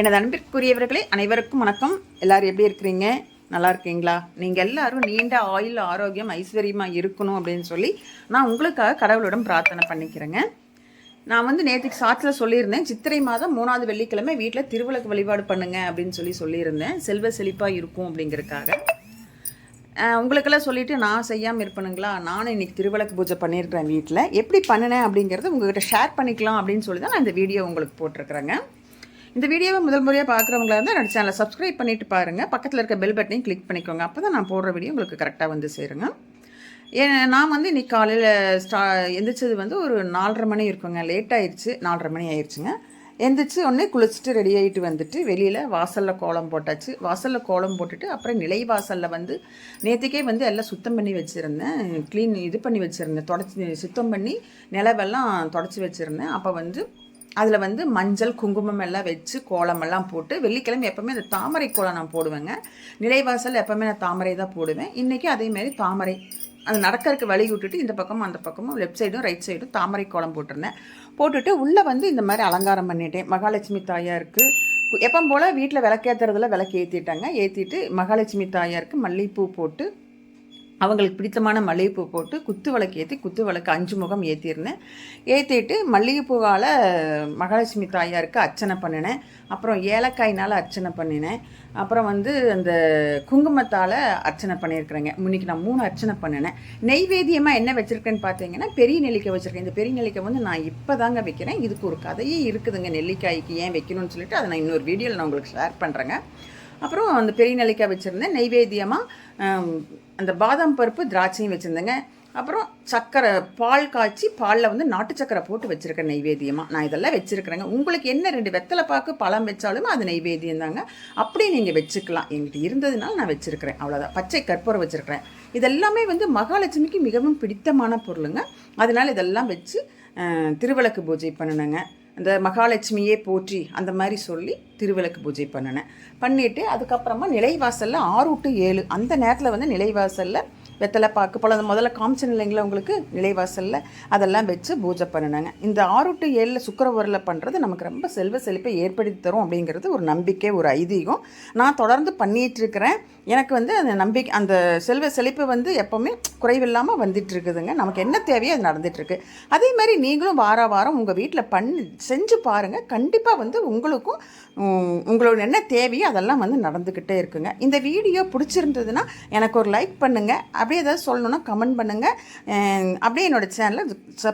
எனது அன்பிற்குரியவர்களே அனைவருக்கும் வணக்கம். எல்லாரும் எப்படி இருக்கிறீங்க? நல்லா இருக்கீங்களா? நீங்கள் எல்லாரும் நீண்ட ஆயுள் ஆரோக்கியம் ஐஸ்வர்யமாக இருக்கணும் அப்படின்னு சொல்லி நான் உங்களுக்காக கடவுளிடம் பிரார்த்தனை பண்ணிக்கிறேங்க. நான் வந்து நேற்றுக்கு சாத்தில் சொல்லியிருந்தேன் சித்திரை மாதம் மூணாவது வெள்ளிக்கிழமை வீட்டில் திருவிளக்கு வழிபாடு பண்ணுங்க அப்படின்னு சொல்லி சொல்லியிருந்தேன். செல்வ செழிப்பாக இருக்கும் அப்படிங்கிறதுக்காக. உங்களுக்கெல்லாம் சொல்லிவிட்டு நான் செய்யாமல் இருப்பேனுங்களா? நானும் இன்றைக்கி திருவிளக்கு பூஜை பண்ணியிருக்கிறேன் வீட்டில் எப்படி பண்ணினேன் அப்படிங்கிறத உங்கள்கிட்ட ஷேர் பண்ணிக்கலாம் அப்படின்னு சொல்லி தான் நான் இந்த வீடியோ உங்களுக்கு போட்டிருக்கிறேங்க. இந்த வீடியோவை முதல் முறையாக பார்க்குறவங்களா இருந்தால் என்னோட சேனலை சப்ஸ்கிரைப் பண்ணிட்டு பாருங்கள் பக்கத்தில் இருக்க பெல் பட்டனையும் கிளிக் பண்ணிக்கோங்க. அப்போ தான் நான் போடுற வீடியோ உங்களுக்கு கரெக்டாக வந்து சேருங்க. ஏ நான் வந்து இன்றைக்கி காலையில் ஸ்டா எந்திரிச்சது வந்து ஒரு நாலரை மணி இருக்குங்க. லேட் ஆயிடுச்சு நாலரை மணி ஆயிடுச்சுங்க எந்திரிச்சு உடனே குளிச்சுட்டு ரெடி ஆகிட்டு வந்துட்டு வெளியில் வாசலில் கோலம் போட்டாச்சு. வாசலில் கோலம் போட்டுட்டு அப்புறம் நிலை வாசலில் வந்து நேற்றுக்கே வந்து எல்லாம் சுத்தம் பண்ணி வச்சுருந்தேன். க்ளீன் இது பண்ணி வச்சுருந்தேன். தொடச்சி சுத்தம் பண்ணி நிலவெல்லாம் தொடச்சி வச்சுருந்தேன். அப்போ வந்து அதில் வந்து மஞ்சள் குங்குமம் எல்லாம் வச்சு கோலமெல்லாம் போட்டு வெள்ளிக்கிழமை எப்போவுமே அந்த தாமரை கோலம் நான் போடுவேங்க. நிலைவாசல் எப்போவுமே நான் தாமரை தான் போடுவேன். இன்றைக்கி அதேமாரி தாமரை. அது நடக்கறதுக்கு வழி விட்டுட்டு இந்த பக்கமும் அந்த பக்கமும் லெஃப்ட் சைடும் ரைட் சைடும் தாமரை கோலம் போட்டிருந்தேன். போட்டுட்டு உள்ளே வந்து இந்த மாதிரி அலங்காரம் பண்ணிட்டேன். மகாலட்சுமி தாயாருக்கு எப்போ போல் வீட்டில் விளக்கேற்றுறதுல விளக்கு ஏற்றிட்டாங்க ஏற்றிட்டு மகாலட்சுமி தாயாருக்கு மல்லிகைப்பூ போட்டு அவங்களுக்கு பிடித்தமான மல்லிகைப்பூ போட்டு குத்து விளக்கு ஏற்றி குத்து விளக்கு அஞ்சு முகம் ஏற்றிருந்தேன் ஏற்றிட்டு மல்லிகைப்பூவால் மகாலட்சுமி தாயாருக்கு அர்ச்சனை பண்ணினேன். அப்புறம் ஏலக்காயினால் அர்ச்சனை பண்ணினேன். அப்புறம் வந்து அந்த குங்குமத்தால் அர்ச்சனை பண்ணியிருக்கிறேங்க. முன்னைக்கு நான் மூணு அர்ச்சனை பண்ணினேன். நெய்வேதியமாக என்ன வச்சுருக்கேன்னு பார்த்தீங்கன்னா பெரிய நெல்லிக்காய் வச்சுருக்கேன். இந்த பெரிய நெல்லிக்காய் வந்து நான் இப்போ தாங்க வைக்கிறேன். இதுக்கு ஒரு கதையே இருக்குதுங்க. நெல்லிக்காய்க்கு ஏன் வைக்கணும்னு சொல்லிட்டு அதை நான் இன்னொரு வீடியோவில் நான் உங்களுக்கு ஷேர் பண்ணுறேங்க அப்புறம் அந்த பெரிய நெல்லிக்காய் வச்சுருந்தேன் நெய்வேத்தியமாக அந்த பாதாம் பருப்பு திராட்சையும் வச்சுருந்தேங்க. அப்புறம் சக்கரை பால் காய்ச்சி பாலில் வந்து நாட்டு சக்கரை போட்டு வச்சுருக்கேன் நெய்வேத்தியமாக நான் இதெல்லாம் வச்சுருக்கிறேங்க. உங்களுக்கு என்ன ரெண்டு வெத்தலை பாக்கு பழம் வச்சாலும் அது நெய்வேத்தியம் தாங்க. அப்படியே நீங்கள் வச்சுக்கலாம். என்கிட்ட இருந்ததுனால நான் வச்சுருக்கிறேன். அவ்வளோதான் பச்சை கற்பூரம் வச்சுருக்கிறேன். இதெல்லாமே வந்து மகாலட்சுமிக்கு மிகவும் பிடித்தமான பொருளுங்க. அதனால் இதெல்லாம் வச்சு திருவிளக்கு பூஜை பண்ணணுங்க அந்த மகாலட்சுமியே போற்றி அந்த மாதிரி சொல்லி திருவிளக்கு பூஜை பண்ணினேன். பண்ணிவிட்டு அதுக்கப்புறமா நிலைவாசலில் ஆறு டு ஏழு அந்த நேரத்தில் வந்து நிலைவாசலில் வெத்தலை பாக்கு பழம் முதல்ல காமிச்சன் இல்லைங்களா உங்களுக்கு? நிலைவாசலில் அதெல்லாம் வச்சு பூஜை பண்ணினாங்க. இந்த ஆறு டு ஏழில் சுக்கரவரில் பண்ணுறது நமக்கு ரொம்ப செல்வ செழிப்பை ஏற்படுத்தி தரும் அப்படிங்கிறது ஒரு நம்பிக்கை ஒரு ஐதீகம். நான் தொடர்ந்து பண்ணிகிட்ருக்கிறேன் எனக்கு வந்து அந்த நம்பிக்கை அந்த செல்வ செழிப்பு வந்து எப்போவுமே குறைவில்லாமல் வந்துட்டுருக்குதுங்க. நமக்கு என்ன தேவையோ அது நடந்துகிட்ருக்கு அதே மாதிரி நீங்களும் வார வாரம் உங்கள் வீட்டில் பண்ணி செஞ்சு பாருங்கள் கண்டிப்பாக வந்து உங்களுக்கும் உங்களோட என்ன தேவையோ அதெல்லாம் வந்து நடந்துக்கிட்டே இருக்குங்க. இந்த வீடியோ பிடிச்சிருந்ததுன்னா எனக்கு ஒரு லைக் பண்ணுங்கள் அப்படியே ஏதாவது சொல்லணுன்னா கமெண்ட் பண்ணுங்கள் அப்படியே என்னோடய சேனலை சப்ஸ்